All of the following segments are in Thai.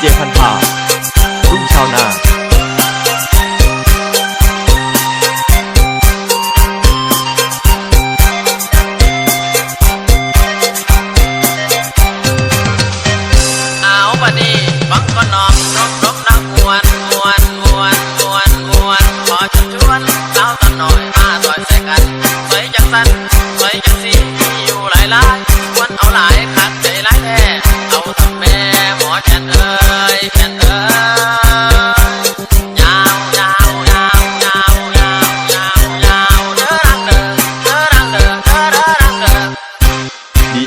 เจพันธารุ่งชาวนาวนวนวนขอชวนสาวตอนน่อยมาต่อยใส่กันสวยจังสัน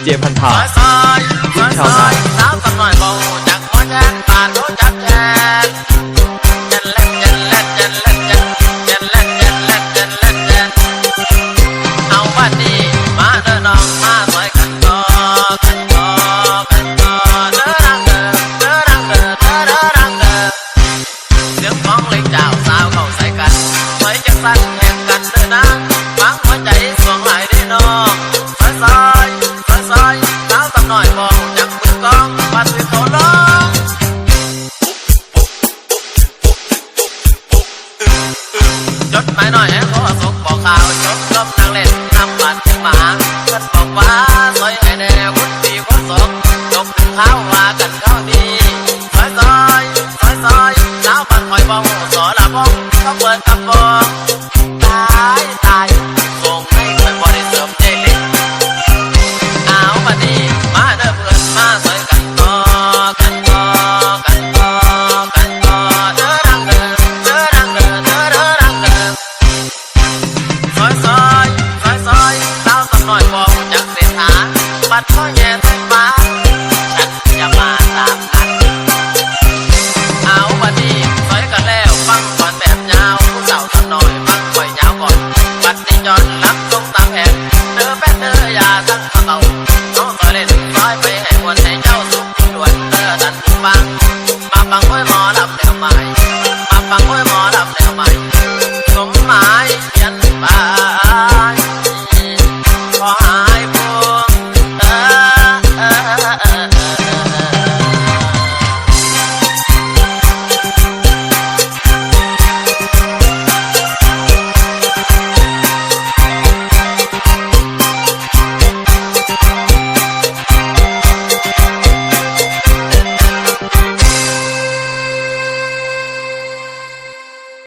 เจพันธาชาวนา จดหมายหน่อยให้บขอส่งบอกข่าวจบจบนางเล่นนำบัตรถึหมาเพื่อนบอกว่าซอยไอแน่วุฒิคนสองจบถึงเท้าว่ากันเท้าดีซอยซอยซอยซอยเท้าบันหอยบ้องสอละบ้องต้องเปิด Kanye.